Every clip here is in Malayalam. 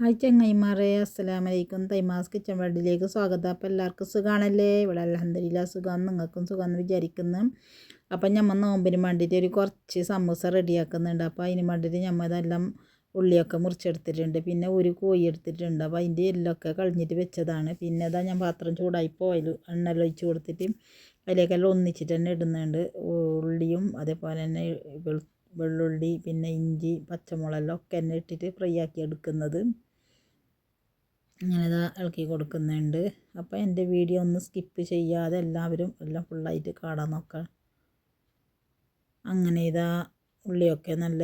ഹായ് ചങ്ങായിമാരെ അസ്സലാം വലൈക്കും തൈമാസ് കിച്ചൺ വേൾഡിലേക്ക് സ്വാഗതം. അപ്പോൾ എല്ലാവർക്കും സുഖമാണല്ലേ ഇവിടെ അലഹദില്ല സുഖം നിങ്ങൾക്കും സുഖമെന്ന് വിചാരിക്കുന്നു. അപ്പം നമ്മൾ നോമ്പിന് വേണ്ടിയിട്ട് ഒരു കുറച്ച് സമൂസ റെഡിയാക്കുന്നുണ്ട്. അപ്പോൾ അതിന് വേണ്ടിയിട്ട് ഞമ്മ ഇതെല്ലാം ഉള്ളിയൊക്കെ മുറിച്ചെടുത്തിട്ടുണ്ട്. പിന്നെ ഒരു കോഴി എടുത്തിട്ടുണ്ട്. അപ്പോൾ അതിന്റെ എല്ലൊക്കെ കളഞ്ഞിട്ട് വെച്ചതാണ്. പിന്നെ അതാ ഞാൻ പാത്രം ചൂടായി പോയിൽ എണ്ണെല്ലാം ഒഴിച്ച് കൊടുത്തിട്ട് അതിലേക്കെല്ലാം ഒന്നിച്ചിട്ട് തന്നെ ഇടുന്നുണ്ട്. ഉള്ളിയും അതേപോലെ തന്നെ വെള്ളുള്ളി പിന്നെ ഇഞ്ചി പച്ചമുളകെല്ലാം ഒക്കെ തന്നെ ഇട്ടിട്ട് ഫ്രൈ ആക്കി എടുക്കുന്നത്. ഇങ്ങനെ ഇതാ ഇളക്കി കൊടുക്കുന്നുണ്ട്. അപ്പോൾ എന്റെ വീഡിയോ ഒന്ന് സ്കിപ്പ് ചെയ്യാതെ എല്ലാവരും എല്ലാം ഫുള്ളായിട്ട് കാണാൻ നോക്കാം. അങ്ങനെ ഇതാ ഉള്ളിയൊക്കെ നല്ല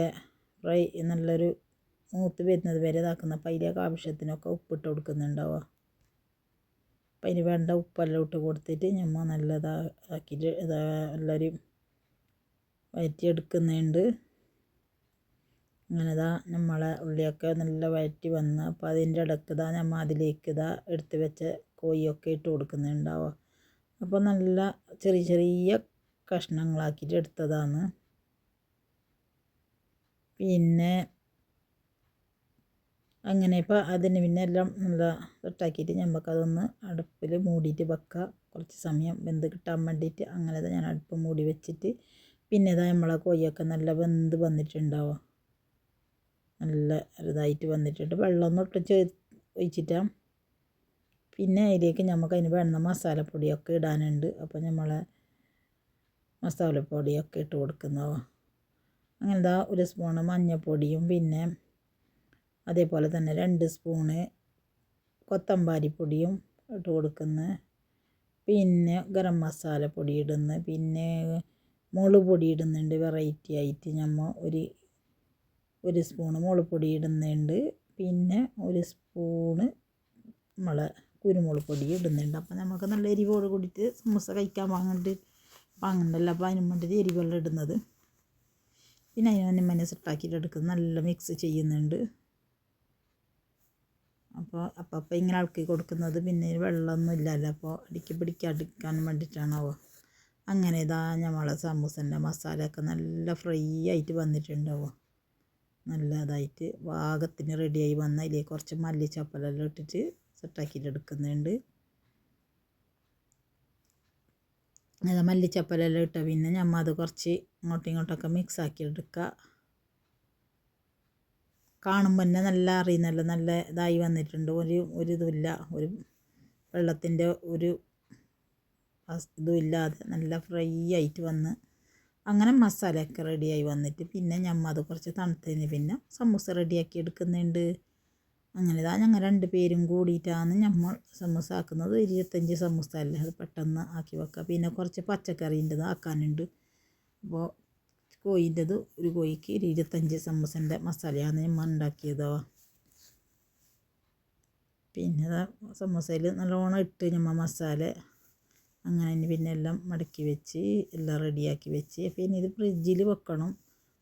ഫ്രൈ നല്ലൊരു മൂത്ത് വരുന്നത് വരെ ഇതാക്കുന്ന അപ്പോൾ അതിലേക്ക് ആവശ്യത്തിനൊക്കെ ഉപ്പിട്ട് കൊടുക്കുന്നുണ്ടാവുക. അപ്പം അതിന് വേണ്ട ഉപ്പെല്ലാം ഇട്ട് കൊടുത്തിട്ട് ഞമ്മ നല്ലതാക്കിയിട്ട് ഇതാ എല്ലാവരും വയറ്റിയെടുക്കുന്നുണ്ട്. അങ്ങനെ ഇതാ നമ്മളെ ഉള്ളിയൊക്കെ നല്ല വയറ്റി വന്ന് അപ്പോൾ അതിന്റെ ഇടയ്ക്ക് ഇതാ നമ്മൾ അതിലേക്ക് ഇതാ എടുത്ത് വെച്ച കോഴിയൊക്കെ ഇട്ട് കൊടുക്കുന്നുണ്ടാവുക അപ്പോൾ നല്ല ചെറിയ ചെറിയ കഷ്ണങ്ങളാക്കിയിട്ട് എടുത്തതാണ്. പിന്നെ അങ്ങനെ ഇപ്പോൾ അതിന് പിന്നെ എല്ലാം നല്ല സെറ്റാക്കിയിട്ട് നമുക്കതൊന്ന് അടുപ്പിൽ മൂടിയിട്ട് വെക്കുക കുറച്ച് സമയം വെന്ത് കിട്ടാൻ വേണ്ടിയിട്ട് അങ്ങനെ ഞാൻ അടുപ്പ് മൂടി വെച്ചിട്ട് പിന്നെ ഇതാ നമ്മളെ കോഴിയൊക്കെ നല്ല വെന്ത് വന്നിട്ടുണ്ടാവുക നല്ല ഇതായിട്ട് വന്നിട്ടുണ്ട്. വെള്ളമൊന്നും ഒട്ടും ചേ ഒഴിച്ചിട്ട. പിന്നെ അതിലേക്ക് നമുക്ക് അതിന് വേണ്ട മസാലപ്പൊടിയൊക്കെ ഇടാനുണ്ട്. അപ്പോൾ നമ്മൾ മസാലപ്പൊടിയൊക്കെ ഇട്ട് കൊടുക്കുന്നവ അങ്ങനെ ഇതാ ഒരു സ്പൂണ് മഞ്ഞൾപ്പൊടിയും പിന്നെ അതേപോലെ തന്നെ രണ്ട് സ്പൂണ് കൊത്തമ്പാരിപ്പൊടിയും ഇട്ട് കൊടുക്കുന്നു പിന്നെ ഗരം മസാലപ്പൊടി പൊടി ഇടുന്നു പിന്നെ മുളക് പൊടി ഇടുന്നുണ്ട്. വെറൈറ്റി ആയിട്ട് നമ്മൾ ഒരു ഒരു സ്പൂണ് മുളകുപൊടി ഇടുന്നുണ്ട്. പിന്നെ ഒരു സ്പൂണ് നമ്മൾ കുരുമുളക് പൊടി ഇടുന്നുണ്ട്. അപ്പോൾ നമുക്ക് നല്ല എരിവോട് കൂടിയിട്ട് സമൂസ കഴിക്കാൻ വാങ്ങണ്ട്. വാങ്ങണ്ടല്ലോ അപ്പോൾ അതിന് വേണ്ടിയിട്ട് എരിവെള്ളം ഇടുന്നത്. പിന്നെ അതിന് മഞ്ഞ സെറ്റാക്കിയിട്ട് എടുക്കുന്നത് നല്ല മിക്സ് ചെയ്യുന്നുണ്ട്. അപ്പോൾ അപ്പം അപ്പം ഇങ്ങനെ ഇളക്കി കൊടുക്കുന്നത്. പിന്നെ വെള്ളമൊന്നും ഇല്ലല്ലോ. അപ്പോൾ അടിക്ക് പിടിക്കാതിരിക്കാൻ വേണ്ടിയിട്ടാണാവോ അങ്ങനെ ഇതാ നമ്മളെ സമൂസന്റെ മസാലയൊക്കെ നല്ല ഫ്രൈ ആയിട്ട് വന്നിട്ടുണ്ടാവുക നല്ലതായിട്ട് പാകത്തിന് റെഡിയായി വന്ന അതിലേക്ക് കുറച്ച് മല്ലിച്ചപ്പലെല്ലാം ഇട്ടിട്ട് സെറ്റാക്കിയിട്ട് എടുക്കുന്നുണ്ട്. അത് മല്ലിച്ചപ്പലെല്ലാം ഇട്ട പിന്നെ ഞമ്മ അത് കുറച്ച് ഇങ്ങോട്ടും ഇങ്ങോട്ടൊക്കെ മിക്സ് ആക്കി എടുക്കുക കാണുമ്പോൾ തന്നെ നല്ല അറിയുന്നല്ലോ നല്ല ഇതായി വന്നിട്ടുണ്ട്. ഒരു ഒരു ഇതുമില്ല. ഒരു വെള്ളത്തിന്റെ ഒരു ഇതുമില്ലാതെ നല്ല ഫ്രൈ ആയിട്ട് വന്ന് അങ്ങനെ മസാലയൊക്കെ റെഡിയായി വന്നിട്ട് പിന്നെ ഞമ്മ അത് കുറച്ച് തണുത്തതിന് പിന്നെ സമൂസ റെഡിയാക്കി എടുക്കുന്നുണ്ട്. അങ്ങനെ ഇതാ ഞങ്ങൾ രണ്ട് പേരും കൂടിയിട്ടാണ് നമ്മൾ സമൂസ ആക്കുന്നത്. ഇരുപത്തഞ്ച് സമൂസ അല്ലേ? അത് പെട്ടെന്ന് ആക്കി വെക്കുക. പിന്നെ കുറച്ച് പച്ചക്കറീന്റെത് ആക്കാനുണ്ട്. അപ്പോൾ കോയിന്റെത് ഒരു കോഴിക്ക് ഇരുപത്തഞ്ച് സമൂസന്റെ മസാലയാണ് നമ്മൾ ഉണ്ടാക്കിയതോ. പിന്നെ സമൂസയിൽ നല്ലോണം ഇട്ട് നമ്മൾ മസാല അങ്ങനെ പിന്നെ എല്ലാം മടക്കി വെച്ച് എല്ലാം റെഡിയാക്കി വെച്ച്. പിന്നെ ഇത് ഫ്രിഡ്ജിൽ വെക്കണം.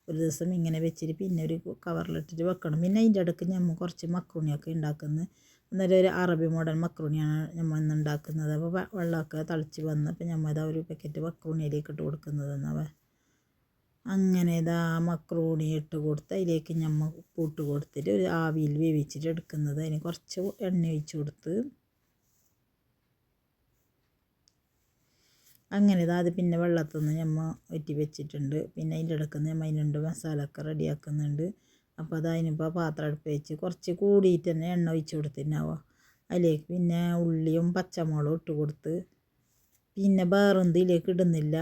ഒരു ദിവസം ഇങ്ങനെ വെച്ചിട്ട് പിന്നെ ഒരു കവറിലിട്ടിട്ട് വെക്കണം. പിന്നെ അതിന്റെ ഇടയ്ക്ക് നമ്മൾ കുറച്ച് മക്രൂണിയൊക്കെ ഉണ്ടാക്കുന്നത് അന്നേരം ഒരു അറബി മോഡൽ മക്രൂണിയാണ് നമ്മൾ ഇന്ന് ഉണ്ടാക്കുന്നത്. അപ്പോൾ വെള്ളമൊക്കെ തളിച്ച് വന്ന് അപ്പോൾ നമ്മൾ ഇതാ ഒരു പാക്കറ്റ് മക്രൂണിയിലേക്ക് ഇട്ട് കൊടുക്കുന്നത് കൊടുക്കുന്നതെന്നാവ അങ്ങനെ ഇതാ മക്രൂണി ഇട്ട് കൊടുത്ത് അതിലേക്ക് നമ്മൾ ഉപ്പിട്ട് കൊടുത്തിട്ട് ഒരു ആവിയിൽ വേവിച്ചിട്ട് എടുക്കുന്നത്. അതിന് കുറച്ച് എണ്ണ ഒഴിച്ച് കൊടുത്ത് അങ്ങനെ അത് പിന്നെ വെള്ളത്തിൽ നിന്ന് ഞമ്മ ഒറ്റി വെച്ചിട്ടുണ്ട്. പിന്നെ അതിന്റെ ഇടയ്ക്ക് ഞമ്മ അതിനുണ്ട് മസാലയൊക്കെ റെഡിയാക്കുന്നുണ്ട്. അപ്പോൾ അത് അതിനിപ്പോൾ പാത്രം അടുപ്പ് വെച്ച് കുറച്ച് കൂടിയിട്ട് തന്നെ എണ്ണ ഒഴിച്ച് കൊടുത്തിട്ടുണ്ടാവുക. അതിലേക്ക് പിന്നെ ഉള്ളിയും പച്ചമുളകും ഇട്ട് കൊടുത്ത് പിന്നെ വേറൊന്നും ഇതിലേക്ക് ഇടുന്നില്ല.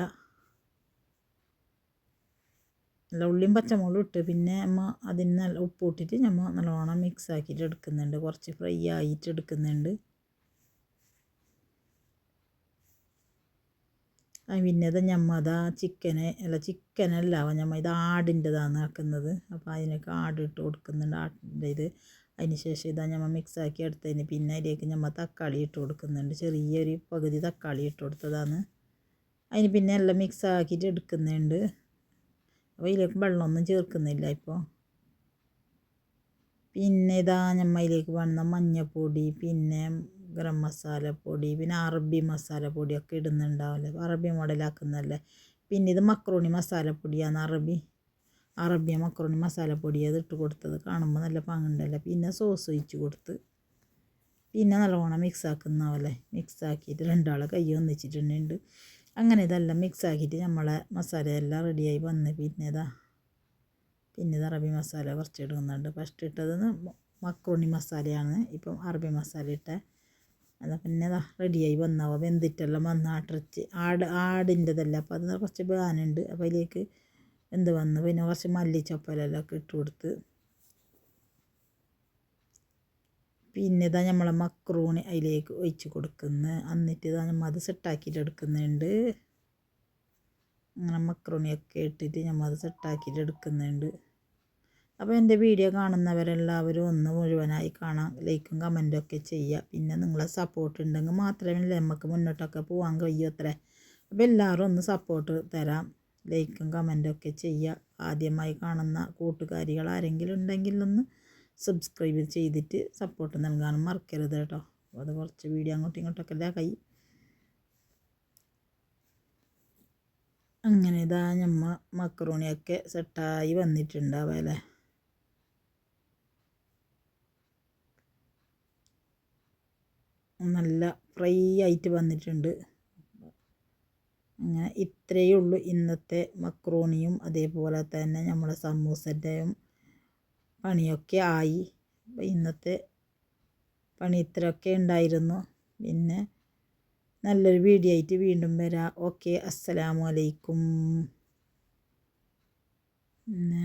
നല്ല ഉള്ളിയും പച്ചമുളകും ഇട്ട് പിന്നെ നമ്മൾ അതിന് നല്ല ഉപ്പ് ഇട്ടിട്ട് നമ്മൾ നല്ലോണം മിക്സ് ആക്കിയിട്ട് എടുക്കുന്നുണ്ട്. കുറച്ച് ഫ്രൈ ആയിട്ട് എടുക്കുന്നുണ്ട്. പിന്നെ അത് ഞമ്മ അതാ ചിക്കന് അല്ല ചിക്കനല്ല ഞമ്മ ഇത് ആടിന്റെതാണ് ആക്കുന്നത്. അപ്പോൾ അതിനൊക്കെ ആടിട്ട് കൊടുക്കുന്നുണ്ട് ആടിന്റെ ഇത്. അതിന് ശേഷം ഇതാ ഞമ്മ മിക്സാക്കി എടുത്തതിന് പിന്നെ അതിലേക്ക് ഞമ്മ തക്കാളി ഇട്ട് കൊടുക്കുന്നുണ്ട്. ചെറിയൊരു പകുതി തക്കാളി ഇട്ട് കൊടുത്തതാണ്. അതിന് പിന്നെ എല്ലാം മിക്സ് ആക്കിയിട്ട് എടുക്കുന്നുണ്ട്. അപ്പോൾ ഇതിലേക്ക് വെള്ളമൊന്നും ചേർക്കുന്നില്ല ഇപ്പോൾ പിന്നെ ഇതാ ഞമ്മയിലേക്ക് വന്ന മഞ്ഞൾപ്പൊടി പിന്നെ ഗരം മസാലപ്പൊടി പിന്നെ അറബി മസാലപ്പൊടിയൊക്കെ ഇടുന്നുണ്ടാവില്ലേ? അറബി മോഡലാക്കുന്നതല്ലേ? പിന്നെ ഇത് മക്രോണി മസാലപ്പൊടിയാണ് അറബി. അറബിയ മക്രോണി മസാലപ്പൊടി അത് ഇട്ട് കൊടുത്തത്. കാണുമ്പോൾ നല്ല പാങ്ങുണ്ടല്ലോ പിന്നെ സോസ് ഒഴിച്ച് കൊടുത്ത്. പിന്നെ നല്ലോണം മിക്സ് ആക്കുന്ന പോലെ മിക്സ് ആക്കിയിട്ട് രണ്ടാളെ കൈ ഒന്നിച്ചിട്ടുണ്ട് അങ്ങനെ ഇതെല്ലാം മിക്സ് ആക്കിയിട്ട് നമ്മളെ മസാല എല്ലാം റെഡിയായി വന്ന് പിന്നെ ഇതാ. പിന്നെ ഇത് അറബി മസാല കുറച്ച് ഇടുന്നുണ്ട് ഫസ്റ്റ് ഇട്ടത് മക്രോണി മസാലയാണ്. ഇപ്പം അറബി മസാല ഇട്ട. അത് പിന്നെ ഇതാ റെഡിയായി വന്നാവ വെന്തിട്ടെല്ലാം വന്ന്. ആട്ടിറച്ചി ആട് ആടിന്റെതല്ല. അപ്പോൾ അത് കുറച്ച് ബാനുണ്ട് അപ്പോൾ അതിലേക്ക് എന്ത് വന്നു? പിന്നെ കുറച്ച് മല്ലിച്ചപ്പലെല്ലാം ഒക്കെ ഇട്ട് കൊടുത്ത്. പിന്നെ ഇതാ നമ്മളെ മക്രൂണി അതിലേക്ക് ഒഴിച്ച് കൊടുക്കുന്നത് എന്നിട്ട് ഇതാ നമ്മൾ അത് സെറ്റാക്കിയിട്ട് എടുക്കുന്നുണ്ട്. അങ്ങനെ മക്രൂണിയൊക്കെ ഇട്ടിട്ട് നമ്മൾ അത് സെറ്റാക്കിയിട്ട് എടുക്കുന്നുണ്ട്. അപ്പോൾ എന്റെ വീഡിയോ കാണുന്നവരെല്ലാവരും ഒന്ന് മുഴുവനായി കാണാം. ലൈക്കും കമന്റും ഒക്കെ ചെയ്യുക. പിന്നെ നിങ്ങളെ സപ്പോർട്ട് ഉണ്ടെങ്കിൽ മാത്രമേ നമുക്ക് മുന്നോട്ടൊക്കെ പോകാൻ കഴിയൂ അത്രേ. അപ്പോൾ എല്ലാവരും ഒന്ന് സപ്പോർട്ട് തരാം. ലൈക്കും കമന്റും ഒക്കെ ചെയ്യുക. ആദ്യമായി കാണുന്ന കൂട്ടുകാരികൾ ആരെങ്കിലും ഉണ്ടെങ്കിൽ ഒന്ന് സബ്സ്ക്രൈബ് ചെയ്തിട്ട് സപ്പോർട്ട് നൽകാനും മറക്കരുത് കേട്ടോ. അത് കുറച്ച് വീഡിയോ അങ്ങോട്ടും ഇങ്ങോട്ടൊക്കെ അല്ല കൈ അങ്ങനെ ഇതാ ഞമ്മ മക്രോണിയൊക്കെ സെറ്റായി വന്നിട്ടുണ്ടാവുക അല്ലേ? നല്ല ഫ്രൈ ആയിട്ട് വന്നിട്ടുണ്ട്. അങ്ങനെ ഇത്രയേ ഉള്ളൂ ഇന്നത്തെ മക്രോണിയും അതേപോലെ തന്നെ നമ്മളെ സമൂസന്റെയും പണിയൊക്കെ ആയി. ഇന്നത്തെ പണി ഇത്രയൊക്കെ ഉണ്ടായിരുന്നു. പിന്നെ നല്ലൊരു വീഡിയോ ആയിട്ട് വീണ്ടും വരാം. ഓക്കെ അസ്സലാമു അലൈക്കും. പിന്നെ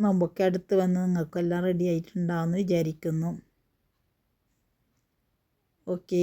നോമ്പൊക്കെ അടുത്ത് വന്ന് നിങ്ങൾക്കെല്ലാം റെഡി ആയിട്ടുണ്ടാവുമെന്ന് വിചാരിക്കുന്നു. ഓക്കേ